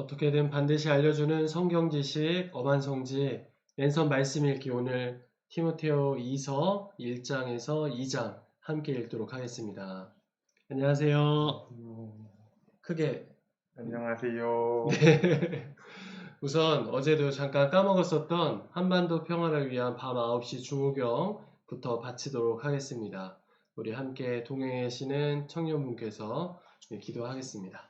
어떻게든 반드시 알려주는 성경 지식, 어반 성지, 랜선 말씀 읽기 오늘 티모테오 2서 1장에서 2장 함께 읽도록 하겠습니다. 안녕하세요. 크게. 안녕하세요. 네. 우선 어제도 잠깐 까먹었었던 한반도 평화를 위한 밤 9시 중후경부터 바치도록 하겠습니다. 우리 함께 동행해 계시는 청년분께서 네, 기도하겠습니다.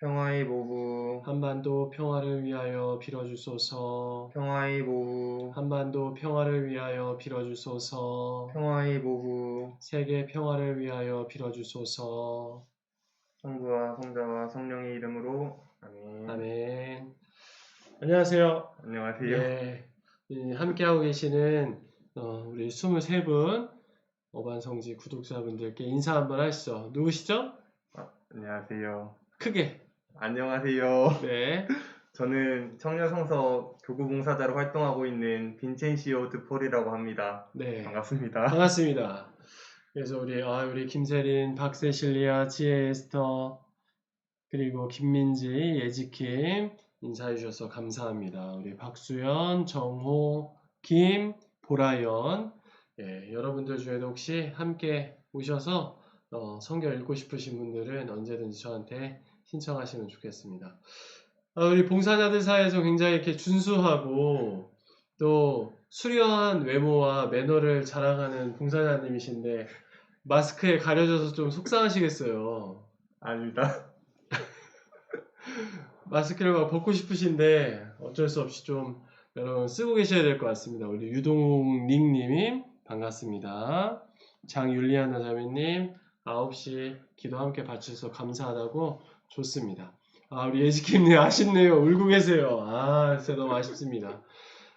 평화의 모후 한반도 평화를 위하여 빌어주소서. 평화의 모후 한반도 평화를 위하여 빌어주소서. 평화의 모후 세계 평화를 위하여 빌어주소서. 성부와 성자와 성령의 이름으로 아멘. 아멘. 안녕하세요. 안녕하세요. 네, 이 함께하고 계시는 어, 우리 23분 어반성지 구독자분들께 인사 한번 하시죠. 누구시죠? 안녕하세요. 크게. 안녕하세요. 네. 저는 청년성서 교구봉사자로 활동하고 있는 빈첸시오 드폴이라고 합니다. 네. 반갑습니다. 반갑습니다. 그래서 우리 아, 우리 김세린, 박세실리아, 지혜 에스터 그리고 김민지, 예지킴 인사해 주셔서 감사합니다. 우리 박수연, 정호, 김, 보라연 예, 여러분들 중에도 혹시 함께 오셔서 어, 성경 읽고 싶으신 분들은 언제든지 저한테 신청하시면 좋겠습니다. 아, 우리 봉사자들 사이에서 굉장히 이렇게 준수하고 또 수려한 외모와 매너를 자랑하는 봉사자님이신데 마스크에 가려져서 좀 속상하시겠어요. 아닙니다. 마스크를 막 벗고 싶으신데 어쩔 수 없이 좀 여러분 쓰고 계셔야 될 것 같습니다. 우리 유동욱 닉님이 반갑습니다. 장율리아나 자매님 9시 기도 함께 바쳐서 감사하다고 좋습니다. 아 우리 예지킴님 아쉽네요. 울고 계세요. 아 진짜 너무 아쉽습니다.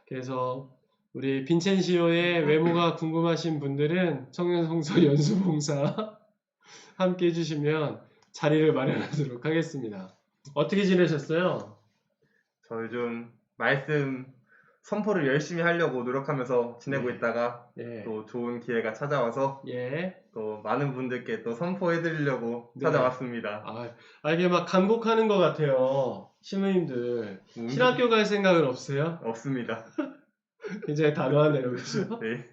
그래서 우리 빈첸시오의 외모가 궁금하신 분들은 청년성서 연수봉사 함께 해주시면 자리를 마련하도록 하겠습니다. 어떻게 지내셨어요? 저 요즘 말씀 선포를 열심히 하려고 노력하면서 지내고 네. 있다가 예. 또 좋은 기회가 찾아와서 예. 또 많은 분들께 또 선포해드리려고 네. 찾아왔습니다. 아, 아, 이게 막 간곡하는 것 같아요. 신부님들. 음, 신학교 갈 생각은 없어요? 없습니다. 굉장히 단호하네요. 그죠? 네.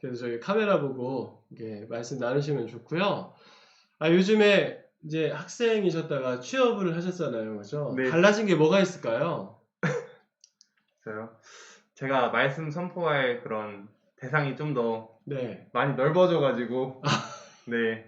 그래서 저희 카메라 보고 이렇게 말씀 나누시면 좋고요. 아, 요즘에 이제 학생이셨다가 취업을 하셨잖아요. 그죠? 네. 달라진 게 뭐가 있을까요? 저요. 제가 말씀 선포할 그런 대상이 좀 더 네. 많이 넓어져가지고 네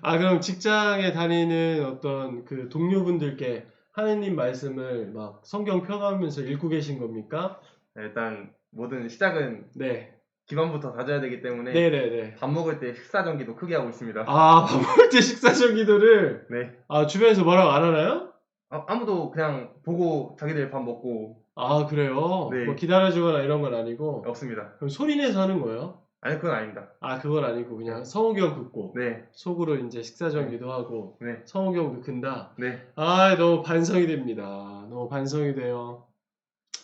아, 그럼 직장에 다니는 어떤 그 동료분들께 하느님 말씀을 막 성경 펴가면서 읽고 계신 겁니까? 일단 모든 시작은 네. 기반부터 다져야 되기 때문에 네네네. 밥 먹을 때 식사 전기도 크게 하고 있습니다. 아, 밥 먹을 때 식사 전 기도를 네. 아, 주변에서 뭐라고 안 하나요? 아, 아무도 그냥 보고 자기들 밥 먹고 아, 그래요? 네. 뭐 기다려주거나 이런 건 아니고. 없습니다. 그럼 소리 내서 하는 거예요? 아니 그건 아닙니다. 아, 그건 아니고 그냥 성우경 듣고 네, 속으로 이제 식사 전 기도 하고 네, 성우경도 근다. 네. 아, 너무 반성이 됩니다. 너무 반성이 돼요.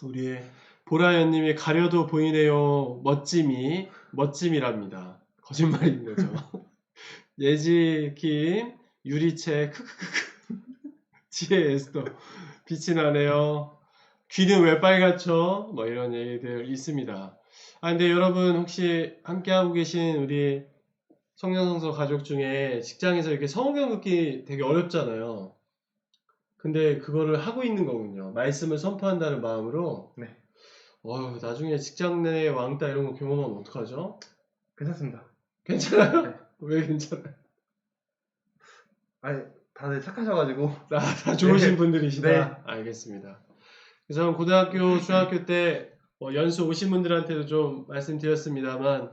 우리 보라연님이 가려도 보이네요. 멋짐이 멋짐이랍니다. 거짓말인 거죠. 예지 김 유리채 크크크크 지혜 에스더 빛이 나네요. 귀는 왜 빨갛죠? 뭐 이런 얘기들 있습니다. 아 근데 여러분 혹시 함께하고 계신 우리 성년성서 가족 중에 직장에서 이렇게 성경 듣기 되게 어렵잖아요. 근데 그거를 하고 있는 거군요. 말씀을 선포한다는 마음으로. 네. 어휴, 나중에 직장 내 왕따 이런 거 경험하면 어떡하죠? 괜찮습니다. 괜찮아요? 왜 괜찮아요? 아니 다들 착하셔가지고 아, 다 좋으신 네. 분들이시다. 네. 알겠습니다. 그래서 고등학교, 중학교 때뭐 연수 오신 분들한테도 좀 말씀드렸습니다만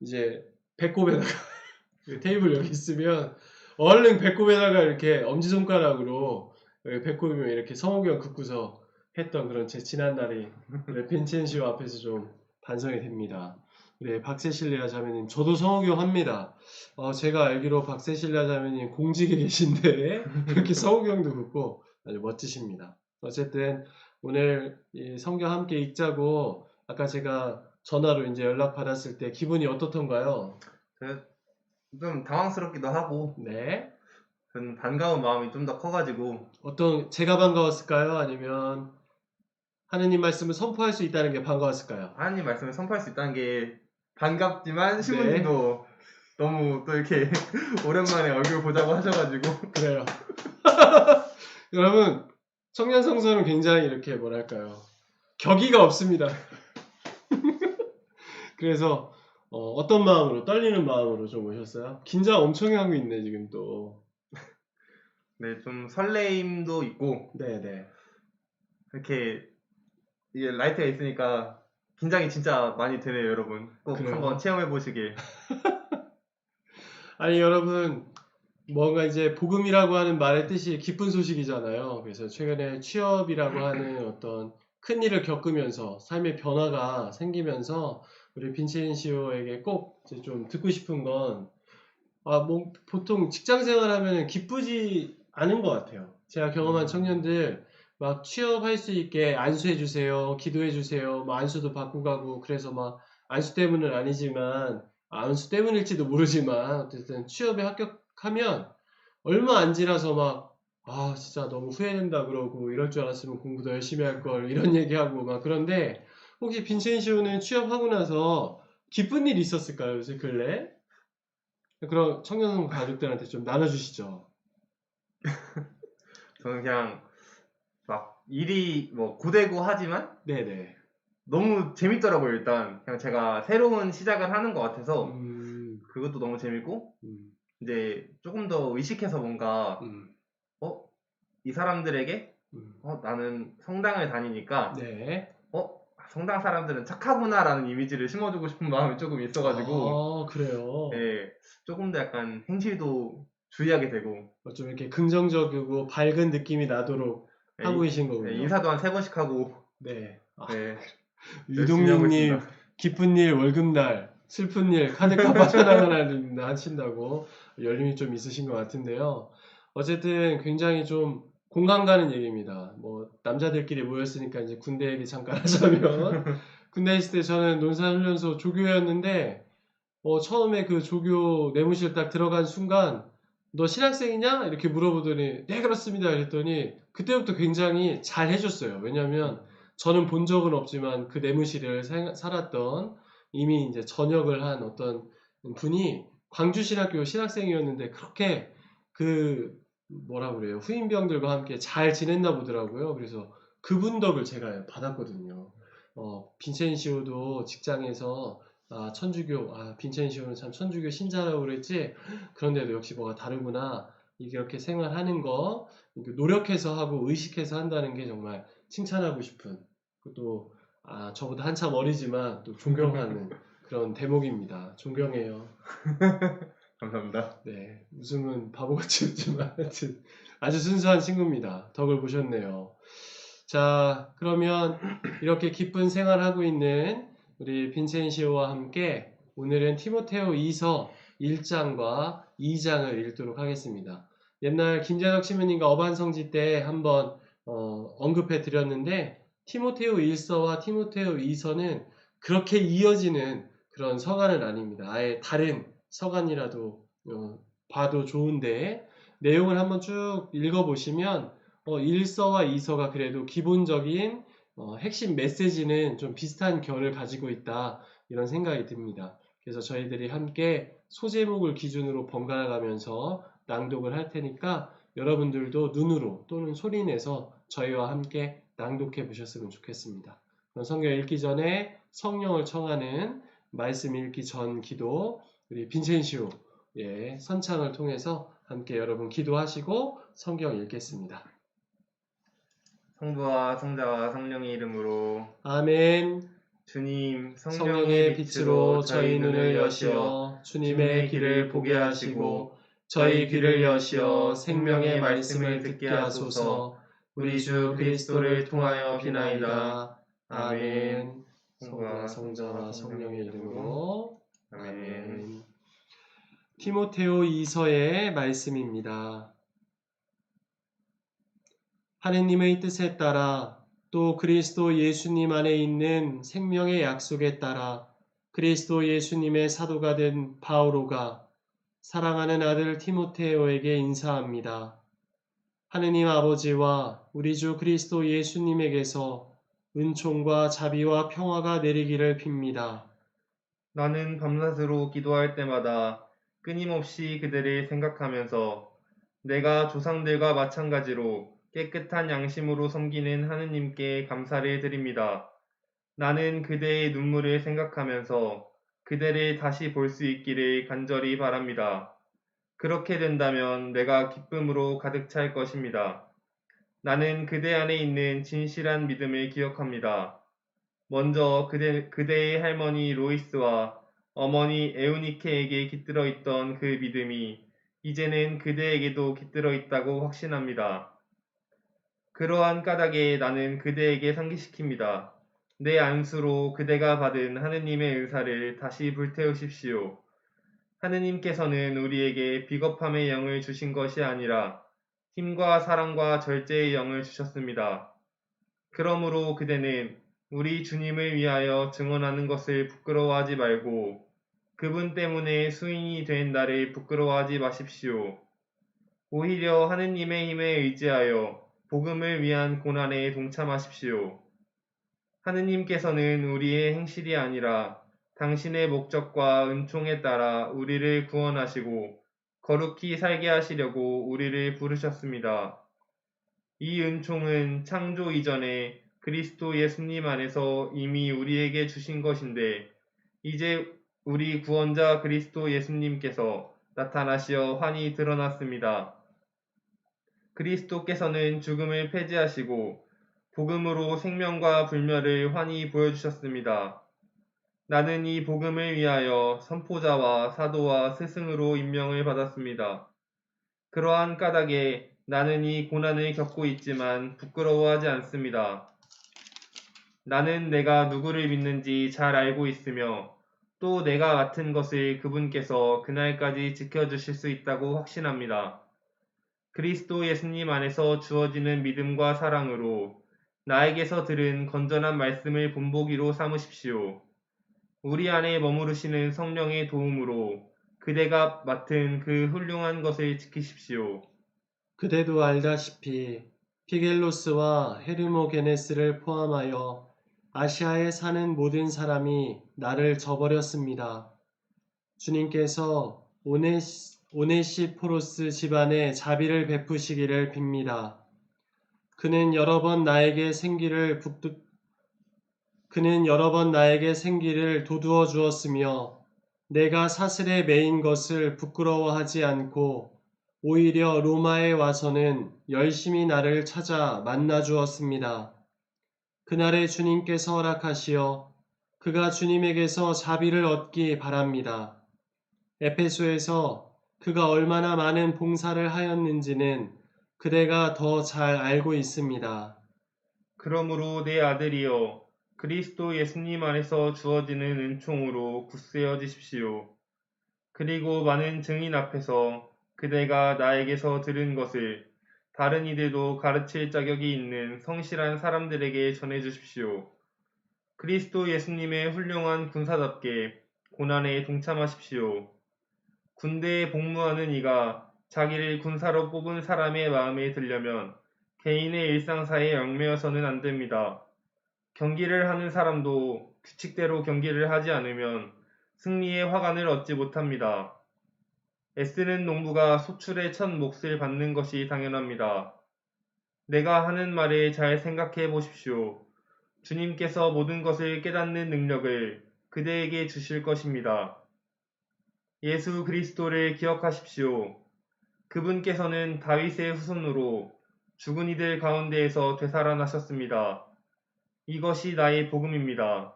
이제 배꼽에다가 그 테이블 여기 있으면 얼른 배꼽에다가 이렇게 엄지손가락으로 여기 배꼽이면 이렇게 성호경 긋고서 했던 그런 제 지난 날이 우리 빈첸시오 앞에서 좀 반성이 됩니다. 우리 박세실리아 자매님, 저도 성호경 합니다. 어, 제가 알기로 박세실리아 자매님 공직에 계신데 이렇게 성호경도 긋고 아주 멋지십니다. 어쨌든 오늘 이 성경 함께 읽자고 아까 제가 전화로 이제 연락 받았을 때 기분이 어떻던가요? 좀 당황스럽기도 하고 네. 좀 반가운 마음이 좀 더 커가지고 어떤 제가 반가웠을까요? 아니면 하느님 말씀을 선포할 수 있다는 게 반가웠을까요? 하나님 말씀을 선포할 수 있다는 게 반갑지만 네. 시부님도 너무 또 이렇게 오랜만에 얼굴 보자고 하셔가지고 그래요. 여러분 청년 성서는 굉장히 이렇게 뭐랄까요 격의가 없습니다. 그래서 어, 떤 마음으로 떨리는 마음으로 좀 오셨어요? 긴장 엄청 하고 있네 지금 또. 네 좀 설레임도 있고 네 네. 이렇게 이게 라이트가 있으니까 긴장이 진짜 많이 되네요 여러분 꼭 그래요? 한번 체험해 보시길 아니 여러분 뭔가 이제 복음이라고 하는 말의 뜻이 기쁜 소식이잖아요. 그래서 최근에 취업이라고 하는 어떤 큰 일을 겪으면서 삶의 변화가 생기면서 우리 빈첸시오에게 꼭 좀 듣고 싶은 건 아, 뭐 보통 직장 생활하면 기쁘지 않은 것 같아요. 제가 경험한 청년들 막 취업할 수 있게 안수해 주세요, 기도해 주세요, 뭐 안수도 받고 가고 그래서 막 안수 때문은 아니지만 안수 때문일지도 모르지만 어쨌든 취업에 합격 하면 얼마 안 지나서 막 아 진짜 너무 후회된다 그러고 이럴 줄 알았으면 공부도 열심히 할 걸 이런 얘기하고 막 그런데 혹시 빈첸시오는 취업하고 나서 기쁜 일 있었을까요 요새 근래? 그럼 청년 가족들한테 좀 나눠주시죠. 저는 그냥 막 일이 뭐 고되고 하지만 네네. 너무 재밌더라고요 일단 그냥 제가 새로운 시작을 하는 것 같아서 음, 그것도 너무 재밌고 음, 이제 조금 더 의식해서 뭔가 음, 어? 이 사람들에게 음. 어, 나는 성당을 다니니까 네. 어? 성당 사람들은 착하구나라는 이미지를 심어주고 싶은 마음이 조금 있어가지고 아 그래요. 네, 조금 더 약간 행실도 주의하게 되고 어, 좀 이렇게 긍정적이고 밝은 느낌이 나도록 네, 하고 계신 네, 거군요. 인사도 한 세 번씩 하고 네. 아, 네, 있습니다. 기쁜 일 월급날 슬픈 일 카드 값 빠져나가는 하신다고 열림이 좀 있으신 것 같은데요. 어쨌든 굉장히 좀 공감 가는 얘기입니다. 뭐 남자들끼리 모였으니까 이제 군대 얘기 잠깐 하자면 군대 있을 때 저는 논산훈련소 조교였는데 어, 처음에 그 조교 내무실 딱 들어간 순간 너 신학생이냐? 이렇게 물어보더니 네 그렇습니다. 그랬더니 그때부터 굉장히 잘 해줬어요. 왜냐하면 저는 본 적은 없지만 그 내무실을 생- 살았던 이미 이제 전역을 한 어떤 분이 광주신학교 신학생이었는데 그렇게 그 뭐라 그래요 후임병들과 함께 잘 지냈나 보더라고요. 그래서 그분 덕을 제가 받았거든요. 어, 빈첸시오도 직장에서 아, 천주교, 아, 빈첸시오는 참 천주교 신자라고 그랬지? 그런데도 역시 뭐가 다르구나. 이렇게 생활하는 거, 노력해서 하고 의식해서 한다는 게 정말 칭찬하고 싶은, 또, 아, 저보다 한참 어리지만 또 존경하는 그런 대목입니다. 존경해요. 감사합니다. 네, 웃음은 바보같이 웃지만 하여튼 아주 순수한 친구입니다. 덕을 보셨네요. 자, 그러면 이렇게 기쁜 생활하고 있는 우리 빈첸시오와 함께 오늘은 티모테오 2서 1장과 2장을 읽도록 하겠습니다. 옛날 김재덕 시민님과 어반성지 때 한번 어, 언급해 드렸는데 티모테오 1서와 티모테오 2서는 그렇게 이어지는 그런 서간은 아닙니다. 아예 다른 서간이라도 어, 봐도 좋은데 내용을 한번 쭉 읽어보시면 어, 1서와 2서가 그래도 기본적인 어, 핵심 메시지는 좀 비슷한 결을 가지고 있다 이런 생각이 듭니다. 그래서 저희들이 함께 소제목을 기준으로 번갈아 가면서 낭독을 할 테니까 여러분들도 눈으로 또는 소리 내서 저희와 함께 낭독해 보셨으면 좋겠습니다. 그럼 성경 읽기 전에 성령을 청하는 말씀 읽기 전 기도 우리 빈첸시우 예, 선창을 통해서 함께 여러분 기도하시고 성경 읽겠습니다. 성부와 성자와 성령의 이름으로 아멘. 주님 성령의 빛으로 저희 눈을 여시어 주님의 길을 보게 하시고 저희 귀를 여시어 생명의 말씀을 듣게 하소서 우리 주 그리스도를 통하여 비나이다. 아멘. 성부와 성자와 성령의 이름으로 아멘. 티모테오 2서의 말씀입니다. 하느님의 뜻에 따라 또 그리스도 예수님 안에 있는 생명의 약속에 따라 그리스도 예수님의 사도가 된 바오로가 사랑하는 아들 티모테오에게 인사합니다. 하느님 아버지와 우리 주 그리스도 예수님에게서 은총과 자비와 평화가 내리기를 빕니다. 나는 밤낮으로 기도할 때마다 끊임없이 그들을 생각하면서 내가 조상들과 마찬가지로 깨끗한 양심으로 섬기는 하느님께 감사를 드립니다. 나는 그대의 눈물을 생각하면서 그대를 다시 볼 수 있기를 간절히 바랍니다. 그렇게 된다면 내가 기쁨으로 가득 찰 것입니다. 나는 그대 안에 있는 진실한 믿음을 기억합니다. 먼저 그대, 그대의 할머니 로이스와 어머니 에우니케에게 깃들어 있던 그 믿음이 이제는 그대에게도 깃들어 있다고 확신합니다. 그러한 까닭에 나는 그대에게 상기시킵니다. 내 안수로 그대가 받은 하느님의 은사를 다시 불태우십시오. 하느님께서는 우리에게 비겁함의 영을 주신 것이 아니라 힘과 사랑과 절제의 영을 주셨습니다. 그러므로 그대는 우리 주님을 위하여 증언하는 것을 부끄러워하지 말고 그분 때문에 수인이 된 나를 부끄러워하지 마십시오. 오히려 하느님의 힘에 의지하여 복음을 위한 고난에 동참하십시오. 하느님께서는 우리의 행실이 아니라 당신의 목적과 은총에 따라 우리를 구원하시고 거룩히 살게 하시려고 우리를 부르셨습니다. 이 은총은 창조 이전에 그리스도 예수님 안에서 이미 우리에게 주신 것인데 이제 우리 구원자 그리스도 예수님께서 나타나시어 환히 드러났습니다. 그리스도께서는 죽음을 폐지하시고 복음으로 생명과 불멸을 환히 보여주셨습니다. 나는 이 복음을 위하여 선포자와 사도와 스승으로 임명을 받았습니다. 그러한 까닭에 나는 이 고난을 겪고 있지만 부끄러워하지 않습니다. 나는 내가 누구를 믿는지 잘 알고 있으며 또 내가 맡은 것을 그분께서 그날까지 지켜주실 수 있다고 확신합니다. 그리스도 예수님 안에서 주어지는 믿음과 사랑으로 나에게서 들은 건전한 말씀을 본보기로 삼으십시오. 우리 안에 머무르시는 성령의 도움으로 그대가 맡은 그 훌륭한 것을 지키십시오. 그대도 알다시피 피겔로스와 헤르모게네스를 포함하여 아시아에 사는 모든 사람이 나를 저버렸습니다. 주님께서 오네시, 오네시포로스 집안에 자비를 베푸시기를 빕니다. 그는 여러 번 나에게 생기를 북두, 그는 여러 번 나에게 생기를 도두어 주었으며 내가 사슬에 매인 것을 부끄러워하지 않고 오히려 로마에 와서는 열심히 나를 찾아 만나 주었습니다. 그날에 주님께서 허락하시어 그가 주님에게서 자비를 얻기 바랍니다. 에페소에서 그가 얼마나 많은 봉사를 하였는지는 그대가 더 잘 알고 있습니다. 그러므로 내 아들이여 그리스도 예수님 안에서 주어지는 은총으로 굳세어지십시오. 그리고 많은 증인 앞에서 그대가 나에게서 들은 것을 다른 이들도 가르칠 자격이 있는 성실한 사람들에게 전해 주십시오. 그리스도 예수님의 훌륭한 군사답게 고난에 동참하십시오. 군대에 복무하는 이가 자기를 군사로 뽑은 사람의 마음에 들려면 개인의 일상사에 얽매여서는 안 됩니다. 경기를 하는 사람도 규칙대로 경기를 하지 않으면 승리의 화관을 얻지 못합니다. 애쓰는 농부가 소출의 첫 몫을 받는 것이 당연합니다. 내가 하는 말에 잘 생각해 보십시오. 주님께서 모든 것을 깨닫는 능력을 그대에게 주실 것입니다. 예수 그리스도를 기억하십시오. 그분께서는 다윗의 후손으로 죽은 이들 가운데에서 되살아나셨습니다. 이것이 나의 복음입니다.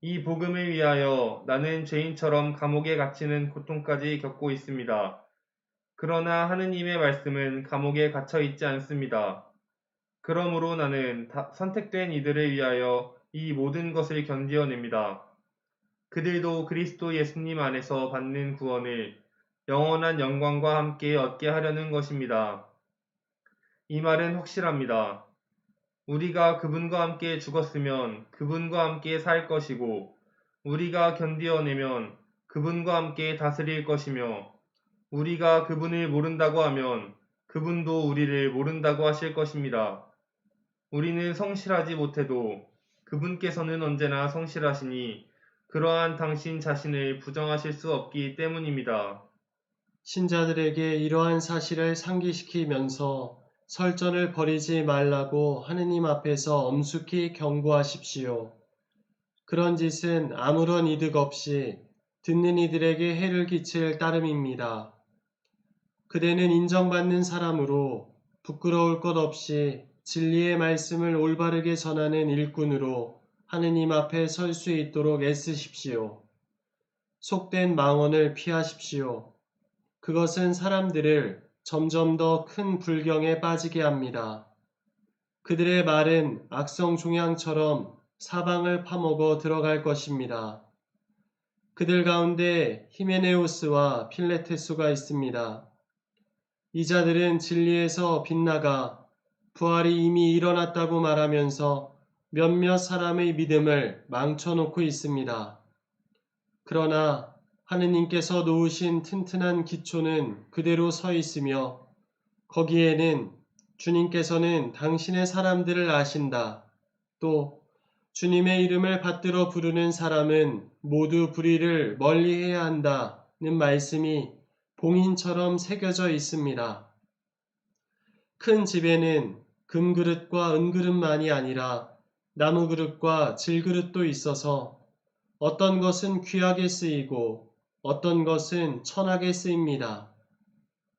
이 복음을 위하여 나는 죄인처럼 감옥에 갇히는 고통까지 겪고 있습니다. 그러나 하느님의 말씀은 감옥에 갇혀 있지 않습니다. 그러므로 나는 다- 선택된 이들을 위하여 이 모든 것을 견디어냅니다. 그들도 그리스도 예수님 안에서 받는 구원을 영원한 영광과 함께 얻게 하려는 것입니다. 이 말은 확실합니다. 우리가 그분과 함께 죽었으면 그분과 함께 살 것이고, 우리가 견디어내면 그분과 함께 다스릴 것이며, 우리가 그분을 모른다고 하면 그분도 우리를 모른다고 하실 것입니다. 우리는 성실하지 못해도 그분께서는 언제나 성실하시니 그러한 당신 자신을 부정하실 수 없기 때문입니다. 신자들에게 이러한 사실을 상기시키면서 설전을 벌이지 말라고 하느님 앞에서 엄숙히 경고하십시오. 그런 짓은 아무런 이득 없이 듣는 이들에게 해를 끼칠 따름입니다. 그대는 인정받는 사람으로 부끄러울 것 없이 진리의 말씀을 올바르게 전하는 일꾼으로 하느님 앞에 설 수 있도록 애쓰십시오. 속된 망언을 피하십시오. 그것은 사람들을 점점 더 큰 불경에 빠지게 합니다. 그들의 말은 악성 종양처럼 사방을 파먹어 들어갈 것입니다. 그들 가운데 히메네우스와 필레테수가 있습니다. 이 자들은 진리에서 빗나가 부활이 이미 일어났다고 말하면서 몇몇 사람의 믿음을 망쳐놓고 있습니다. 그러나 하느님께서 놓으신 튼튼한 기초는 그대로 서 있으며 거기에는 주님께서는 당신의 사람들을 아신다. 또 주님의 이름을 받들어 부르는 사람은 모두 불의를 멀리 해야 한다는 말씀이 봉인처럼 새겨져 있습니다. 큰 집에는 금그릇과 은그릇만이 아니라 나무그릇과 질그릇도 있어서 어떤 것은 귀하게 쓰이고 어떤 것은 천하게 쓰입니다.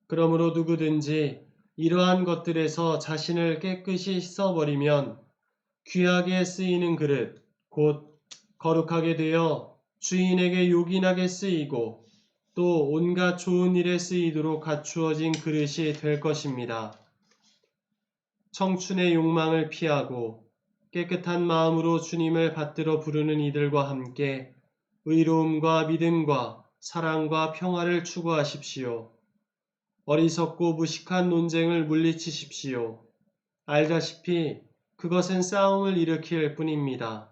그러므로 누구든지 이러한 것들에서 자신을 깨끗이 씻어버리면 귀하게 쓰이는 그릇, 곧 거룩하게 되어 주인에게 요긴하게 쓰이고 또 온갖 좋은 일에 쓰이도록 갖추어진 그릇이 될 것입니다. 청춘의 욕망을 피하고 깨끗한 마음으로 주님을 받들어 부르는 이들과 함께 의로움과 믿음과 사랑과 평화를 추구하십시오. 어리석고 무식한 논쟁을 물리치십시오. 알다시피 그것은 싸움을 일으킬 뿐입니다.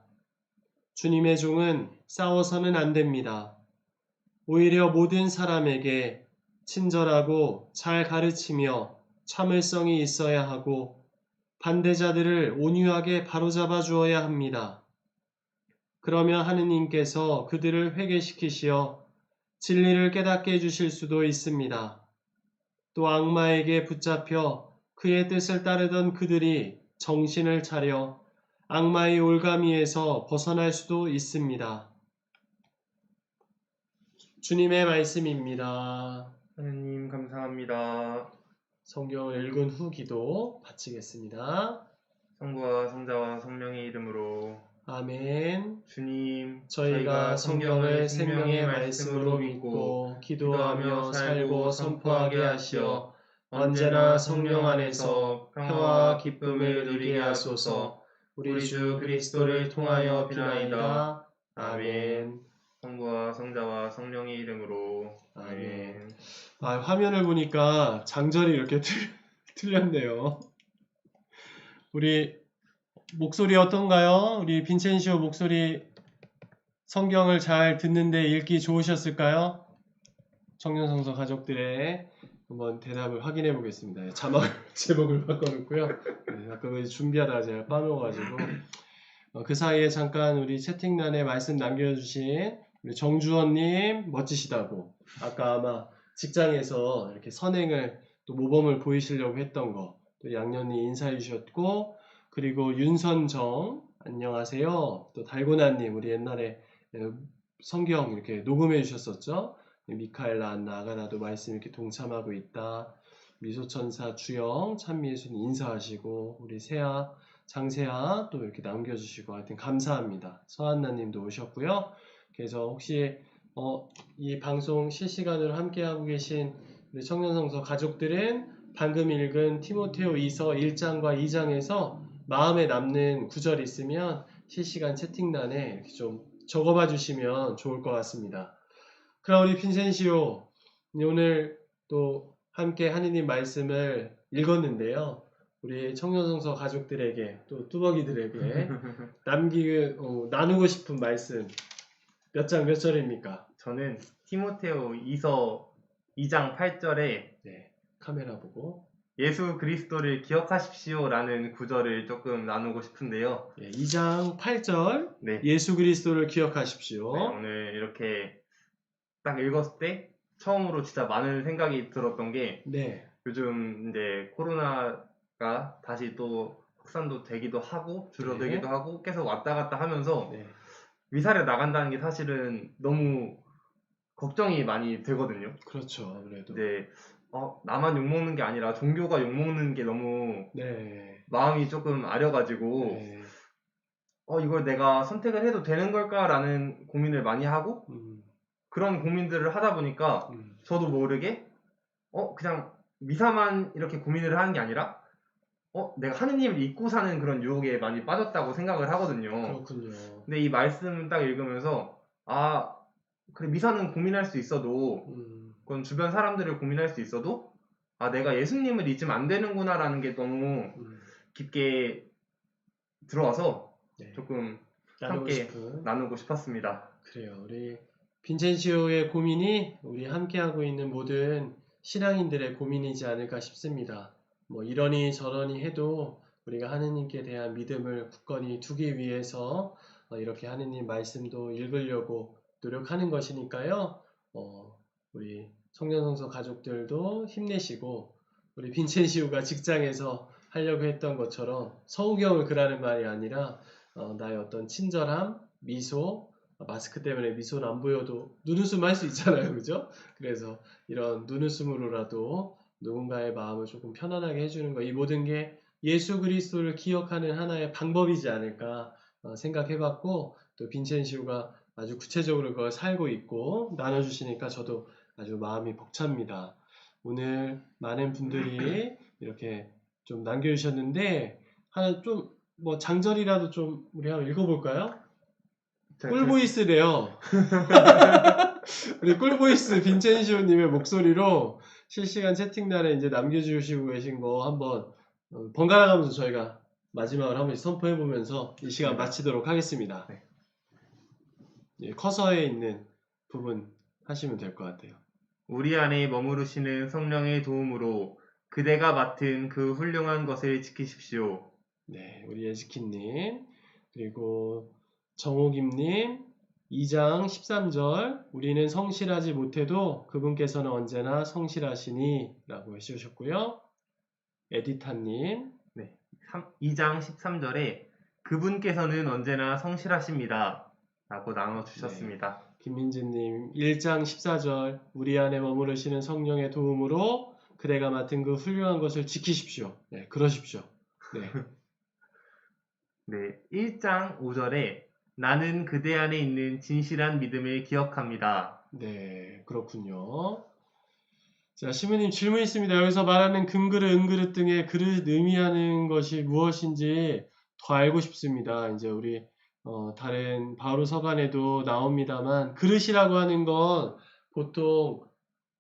주님의 종은 싸워서는 안 됩니다. 오히려 모든 사람에게 친절하고 잘 가르치며 참을성이 있어야 하고 반대자들을 온유하게 바로잡아 주어야 합니다. 그러면 하느님께서 그들을 회개시키시어 진리를 깨닫게 해주실 수도 있습니다. 또 악마에게 붙잡혀 그의 뜻을 따르던 그들이 정신을 차려 악마의 올가미에서 벗어날 수도 있습니다. 주님의 말씀입니다. 하느님 감사합니다. 성경을 읽은 후 기도 바치겠습니다. 성부와 성자와 성령의 이름으로 아멘. 주님 저희가 성경을 생명의 말씀으로 믿고 기도하며 살고 선포하게 하시어 언제나 성령 안에서 평화와 기쁨을 누리게 하소서 우리 주 그리스도를 통하여 비나이다. 아멘. 성부와 성자와 성령의 이름으로 아멘. 아, 화면을 보니까 장절이 이렇게 틀, 틀렸네요. 우리 목소리 어떤가요? 우리 빈첸시오 목소리 성경을 잘 듣는데 읽기 좋으셨을까요? 청년성서 가족들의 한번 대답을 확인해 보겠습니다. 예, 자막 제목을 바꿔놓고요. 네, 아까 그 준비하다가 제가 빠놓아가지고 어, 그 사이에 잠깐 우리 채팅란에 말씀 남겨주신 우리 정주원님 멋지시다고 아까 아마 직장에서 이렇게 선행을 또 모범을 보이시려고 했던 거 또 양년이 인사해 주셨고 그리고 윤선정 안녕하세요 또 달고나님 우리 옛날에 예, 성경 이렇게 녹음해 주셨었죠 미카엘라, 안나, 아가나도 말씀 이렇게 동참하고 있다. 미소천사 주영, 참미예수님 인사하시고 우리 세아, 장세아 또 이렇게 남겨주시고 하여튼 감사합니다. 서한나님도 오셨고요. 그래서 혹시 어, 이 방송 실시간으로 함께하고 계신 청년성서 가족들은 방금 읽은 티모테오 2서 1장과 2장에서 마음에 남는 구절 있으면 실시간 채팅란에 이렇게 좀 적어봐 주시면 좋을 것 같습니다. 그럼 우리 핀센시오 오늘 또 함께 하느님 말씀을 읽었는데요. 우리 청년성서 가족들에게 또 뚜벅이들에게 남기 어, 나누고 싶은 말씀 몇 장 몇 절입니까? 저는 티모테오 2서 2장 8절에 네, 카메라 보고 예수 그리스도를 기억하십시오라는 구절을 조금 나누고 싶은데요. 예, 2장 8절 네. 예수 그리스도를 기억하십시오. 네, 오늘 이렇게 딱 읽었을 때 처음으로 진짜 많은 생각이 들었던 게 네, 요즘 이제 코로나가 다시 또 확산도 되기도 하고 줄어들기도 네. 하고 계속 왔다 갔다 하면서 네, 위사를 나간다는 게 사실은 너무 걱정이 많이 되거든요. 그렇죠. 아무래도 근데 어, 나만 욕먹는 게 아니라 종교가 욕먹는 게 너무 네, 마음이 조금 아려가지고 네, 어, 이걸 내가 선택을 해도 되는 걸까라는 고민을 많이 하고 음, 그런 고민들을 하다 보니까 음, 저도 모르게 어 그냥 미사만 이렇게 고민을 하는 게 아니라 어 내가 하느님을 잊고 사는 그런 유혹에 많이 빠졌다고 생각을 하거든요. 그렇군요. 근데 이 말씀 딱 읽으면서 아 그래 미사는 고민할 수 있어도 음, 그건 주변 사람들을 고민할 수 있어도 아 내가 예수님을 잊으면 안 되는구나라는 게 너무 음, 깊게 들어와서 네. 조금 나누고 함께 싶은 나누고 싶었습니다. 그래요. 우리 빈첸시오의 고민이 우리 함께하고 있는 모든 신앙인들의 고민이지 않을까 싶습니다. 뭐 이러니 저러니 해도 우리가 하느님께 대한 믿음을 굳건히 두기 위해서 어, 이렇게 하느님 말씀도 읽으려고 노력하는 것이니까요. 어, 우리 청년성서 가족들도 힘내시고 우리 빈첸시오가 직장에서 하려고 했던 것처럼 서우경을 그라는 말이 아니라 어, 나의 어떤 친절함, 미소, 마스크 때문에 미소는 안 보여도 눈웃음 할 수 있잖아요. 그죠? 그래서 이런 눈웃음으로라도 누군가의 마음을 조금 편안하게 해주는 거, 이 모든 게 예수 그리스도를 기억하는 하나의 방법이지 않을까 어, 생각해봤고, 또 빈첸시우가 아주 구체적으로 그걸 살고 있고, 나눠주시니까 저도 아주 마음이 벅찹니다. 오늘 많은 분들이 이렇게 좀 남겨주셨는데, 하나 좀, 뭐 장절이라도 좀 우리 한번 읽어볼까요? 꿀보이스래요. 우리 꿀보이스 빈첸시오님의 목소리로 실시간 채팅란에 이제 남겨주시고 계신 거 한번 어, 번갈아 가면서 저희가 마지막으로 한번 선포해보면서 이 시간 네. 마치도록 하겠습니다. 네. 예, 커서에 있는 부분 하시면 될 것 같아요. 우리 안에 머무르시는 성령의 도움으로 그대가 맡은 그 훌륭한 것을 지키십시오. 네, 우리 예지키님, 그리고 정호김님, 2장 13절, 우리는 성실하지 못해도 그분께서는 언제나 성실하시니 라고 해주셨고요. 에디타님, 2장 13절에 그분께서는 언제나 성실하십니다. 라고 나눠주셨습니다. 김민지님, 1장 14절, 우리 안에 머무르시는 성령의 도움으로 그대가 맡은 그 훌륭한 것을 지키십시오. 네, 그러십시오. 네, 네. 1장 5절에 나는 그대 안에 있는 진실한 믿음을 기억합니다. 네, 그렇군요. 자, 시무님 질문 있습니다. 여기서 말하는 금그릇, 은그릇 등의 그릇 의미하는 것이 무엇인지 더 알고 싶습니다. 이제 우리 어, 다른 바로 서간에도 나옵니다만 그릇이라고 하는 건 보통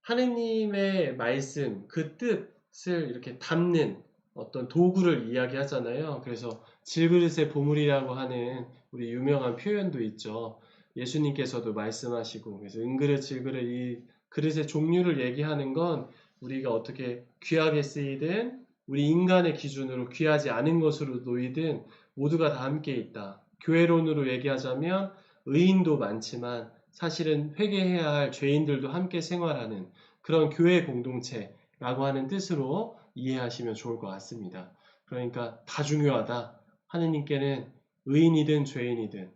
하느님의 말씀, 그 뜻을 이렇게 담는 어떤 도구를 이야기하잖아요. 그래서 질그릇의 보물이라고 하는 우리 유명한 표현도 있죠. 예수님께서도 말씀하시고 그래서 은그릇, 질그릇 이 그릇의 종류를 얘기하는 건 우리가 어떻게 귀하게 쓰이든 우리 인간의 기준으로 귀하지 않은 것으로 놓이든 모두가 다 함께 있다. 교회론으로 얘기하자면 의인도 많지만 사실은 회개해야 할 죄인들도 함께 생활하는 그런 교회 공동체라고 하는 뜻으로 이해하시면 좋을 것 같습니다. 그러니까 다 중요하다. 하느님께는 의인이든 죄인이든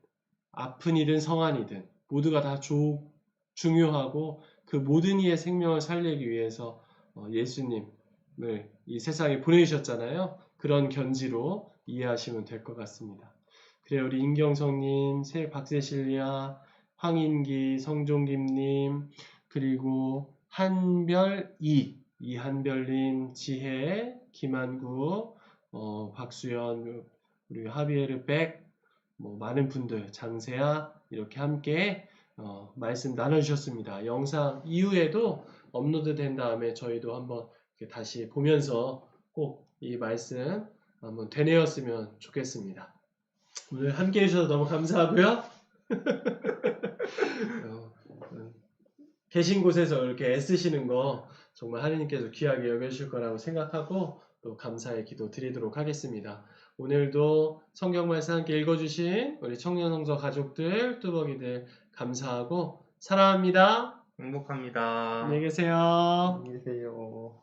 아픈이든 성한이든 모두가 다 조- 중요하고 그 모든 이의 생명을 살리기 위해서 어, 예수님을 이 세상에 보내주셨잖아요. 그런 견지로 이해하시면 될 것 같습니다. 그래 우리 임경성님, 새 박세실리아, 황인기, 성종김님, 그리고 한별이, 이한별님, 지혜, 김한구, 어, 박수연, 우리 하비에르 백, 뭐 많은 분들, 장세아 이렇게 함께 어, 말씀 나눠주셨습니다. 영상 이후에도 업로드 된 다음에 저희도 한번 다시 보면서 꼭 이 말씀 한번 되뇌었으면 좋겠습니다. 오늘 함께 해주셔서 너무 감사하고요. 어, 계신 곳에서 이렇게 애쓰시는 거 정말 하느님께서 귀하게 여겨주실 거라고 생각하고 또 감사의 기도 드리도록 하겠습니다. 오늘도 성경 말씀 함께 읽어주신 우리 청년성서 가족들, 뚜벅이들 감사하고 사랑합니다. 행복합니다. 안녕히 계세요. 안녕히 계세요.